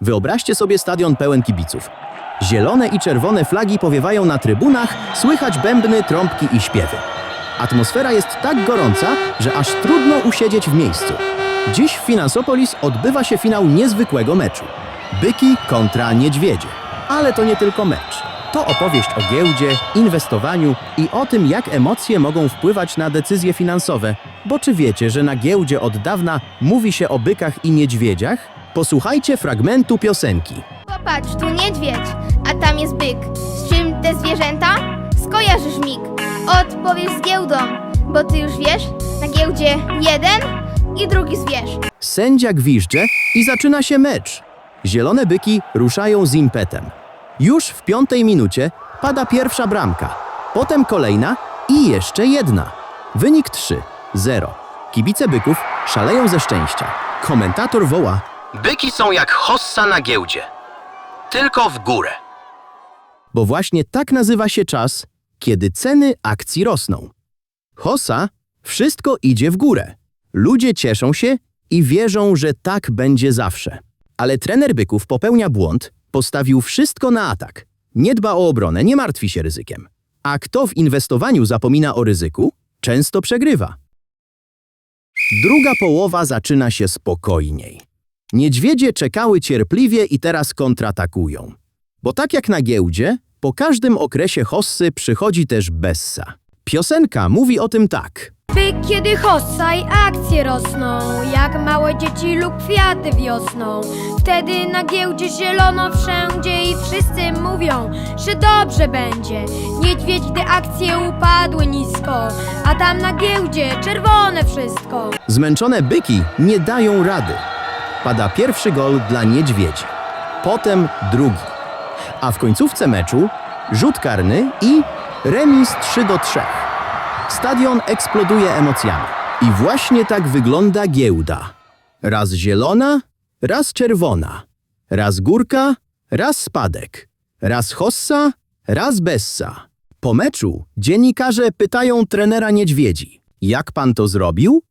Wyobraźcie sobie stadion pełen kibiców. Zielone i czerwone flagi powiewają na trybunach, słychać bębny, trąbki i śpiewy. Atmosfera jest tak gorąca, że aż trudno usiedzieć w miejscu. Dziś w Finansopolis odbywa się finał niezwykłego meczu. Byki kontra niedźwiedzie. Ale to nie tylko mecz. To opowieść o giełdzie, inwestowaniu i o tym, jak emocje mogą wpływać na decyzje finansowe. Bo czy wiecie, że na giełdzie od dawna mówi się o bykach i niedźwiedziach? Posłuchajcie fragmentu piosenki. Popatrz, tu niedźwiedź, a tam jest byk. Z czym te zwierzęta? Skojarzysz mig. Odpowiedz z giełdą, bo ty już wiesz, na giełdzie jeden i drugi zwierz. Sędzia gwizdże i zaczyna się mecz. Zielone byki ruszają z impetem. Już w piątej minucie pada pierwsza bramka, potem kolejna i jeszcze jedna. Wynik 3-0. Kibice byków szaleją ze szczęścia. Komentator woła: Byki są jak hossa na giełdzie. Tylko w górę. Bo właśnie tak nazywa się czas, kiedy ceny akcji rosną. Hossa, wszystko idzie w górę. Ludzie cieszą się i wierzą, że tak będzie zawsze. Ale trener byków popełnia błąd, postawił wszystko na atak. Nie dba o obronę, nie martwi się ryzykiem. A kto w inwestowaniu zapomina o ryzyku, często przegrywa. Druga połowa zaczyna się spokojniej. Niedźwiedzie czekały cierpliwie i teraz kontratakują. Bo tak jak na giełdzie, po każdym okresie hossy przychodzi też bessa. Piosenka mówi o tym tak. Byk kiedy hossa i akcje rosną Jak małe dzieci lub kwiaty wiosną Wtedy na giełdzie zielono wszędzie I wszyscy mówią, że dobrze będzie Niedźwiedź, gdy akcje upadły nisko A tam na giełdzie czerwone wszystko Zmęczone byki nie dają rady. Pada pierwszy gol dla niedźwiedzi, potem drugi. A w końcówce meczu rzut karny i remis 3 do 3. Stadion eksploduje emocjami. I właśnie tak wygląda giełda. Raz zielona, raz czerwona. Raz górka, raz spadek. Raz hossa, raz bessa. Po meczu dziennikarze pytają trenera niedźwiedzi. Jak pan to zrobił?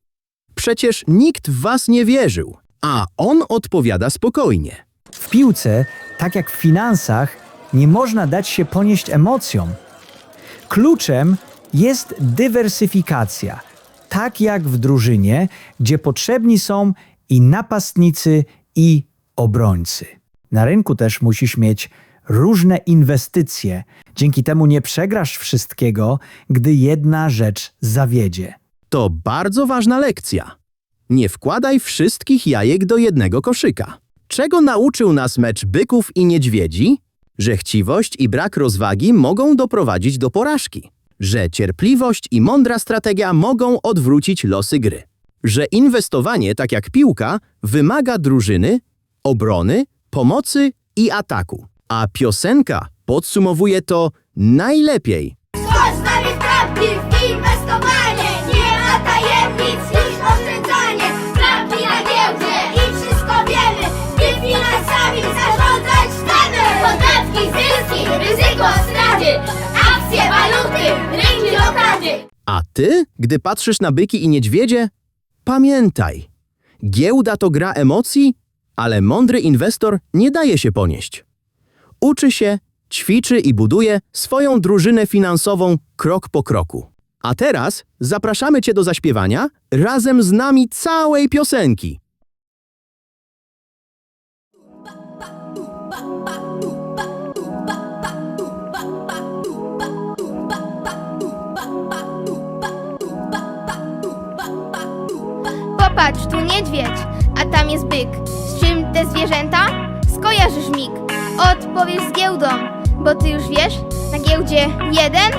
Przecież nikt w was nie wierzył. A on odpowiada spokojnie. W piłce, tak jak w finansach, nie można dać się ponieść emocjom. Kluczem jest dywersyfikacja, tak jak w drużynie, gdzie potrzebni są i napastnicy, i obrońcy. Na rynku też musisz mieć różne inwestycje, dzięki temu nie przegrasz wszystkiego, gdy jedna rzecz zawiedzie. To bardzo ważna lekcja. Nie wkładaj wszystkich jajek do jednego koszyka. Czego nauczył nas mecz byków i niedźwiedzi? Że chciwość i brak rozwagi mogą doprowadzić do porażki. Że cierpliwość i mądra strategia mogą odwrócić losy gry. Że inwestowanie, tak jak piłka, wymaga drużyny, obrony, pomocy i ataku. A piosenka podsumowuje to najlepiej. A ty, gdy patrzysz na byki i niedźwiedzie, pamiętaj, giełda to gra emocji, ale mądry inwestor nie daje się ponieść. Uczy się, ćwiczy i buduje swoją drużynę finansową krok po kroku. A teraz zapraszamy Cię do zaśpiewania razem z nami całej piosenki. Popatrz, tu niedźwiedź, a tam jest byk. Z czym te zwierzęta? Skojarzysz mig. Odpowiedz z giełdą, bo ty już wiesz, na giełdzie jeden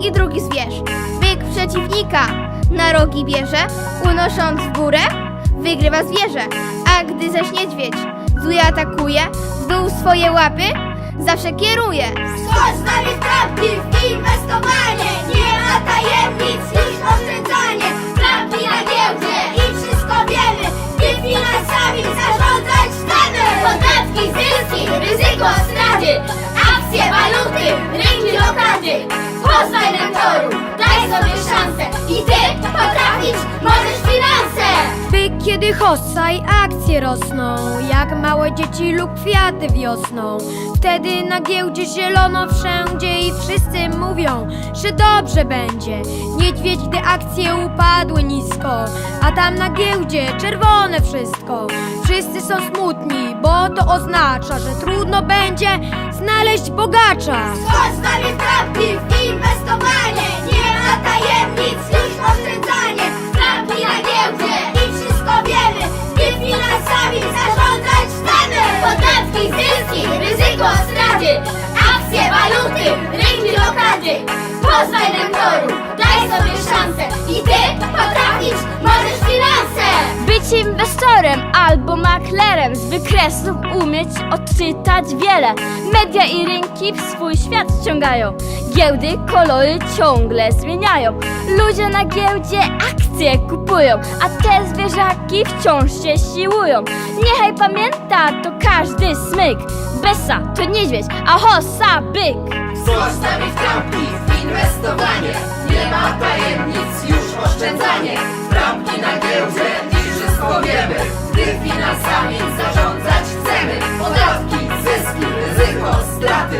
i drugi zwierz. Byk przeciwnika na rogi bierze, unosząc w górę, wygrywa zwierzę. A gdy zaś niedźwiedź zły atakuje, w dół swoje łapy zawsze kieruje. Chodź z nami w prawdziw inwestowanie, nie ma tajemnic niż oszczędzanie. Prawki na giełdzie finansami zarządzać chcemy. Podatki, zyski, ryzyko, straty, akcje, waluty, rynki, lokaty. Poznaj mentorów, daj sobie szansę i ty potrafić możesz finanse. Byk kiedy Wtedy hossa i akcje rosną, jak małe dzieci lub kwiaty wiosną. Wtedy na giełdzie zielono wszędzie i wszyscy mówią, że dobrze będzie. Niedźwiedź, gdy akcje upadły nisko, tam na giełdzie czerwone wszystko. Wszyscy są smutni, bo to oznacza, że trudno będzie znaleźć bogacza. Chodź z nami w albo maklerem z wykresów umieć odczytać wiele. Media i rynki w swój świat wciągają. Giełdy kolory ciągle zmieniają. Ludzie na giełdzie akcje kupują, a te zwierzaki wciąż się siłują. Niechaj pamięta to każdy smyk. Besa to niedźwiedź, a hossa byk. Skocz z nami w trampki, w inwestowanie Nie ma tajemnic, już oszczędzanie Trampki na giełdzie powiemy Gdy finansami zarządzać chcemy. Podatki, zyski, ryzyko, straty.